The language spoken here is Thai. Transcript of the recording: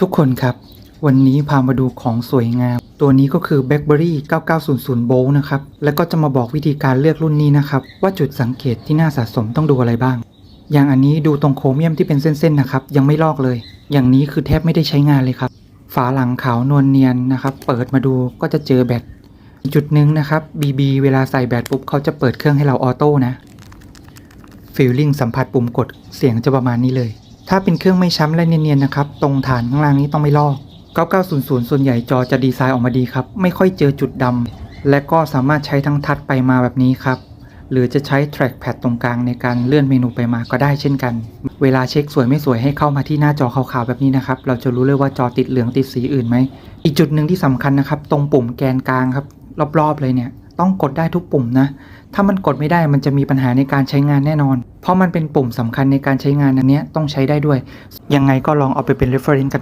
ทุกคนครับ วันนี้พามาดูของสวยงาม ตัวนี้ก็คือ BlackBerry 9900 Bolt นะครับ แล้วก็จะมาบอกวิธีการเลือกรุ่นนี้นะครับ ว่าจุดสังเกตที่น่าสะสมต้องดูอะไรบ้าง อย่างอันนี้ดูตรงโครเมียมที่เป็นเส้นๆนะครับ ยังไม่ลอกเลย อย่างนี้คือแทบไม่ได้ใช้งานเลยครับ ฝาหลังขาวนวลเนียนนะครับ เปิดมาดูก็จะเจอแบตจุดหนึ่งนะครับ BB เวลาใส่แบตปุ๊บเขาจะเปิดเครื่องให้เราออโต้นะฟีลลิ่งสัมผัสปุ่มกดเสียงจะประมาณนี้เลย ถ้าเป็นเครื่องไม่ช้ำและเนียนๆนะครับ ตรงฐานข้างล่างนี้ต้องไม่ลอก 9900 ส่วนใหญ่จอจะดีไซน์ออกมาดีครับ ไม่ค่อยเจอจุดดำ และก็สามารถใช้ทั้งทัดไปมาแบบนี้ครับ หรือจะใช้ trackpad ตรงกลางในการเลื่อนเมนูไปมาก็ได้เช่นกัน เวลาเช็คสวยไม่สวยให้เข้ามาที่หน้าจอขาวๆแบบนี้นะครับ เราจะรู้เลยว่าจอติดเหลืองติดสีอื่นไหม อีกจุดหนึ่งที่สำคัญนะครับ ตรงปุ่มแกนกลางครับ รอบๆเลยเนี่ย ต้องกดได้ทุกปุ่มนะ ถ้ามันกดไม่ได้มันจะมีปัญหาในการใช้งานแน่นอน เพราะมันเป็นปุ่มสำคัญในการใช้งานอันนี้ต้องใช้ได้ด้วย ยังไงก็ลองเอาไปเป็น reference กัน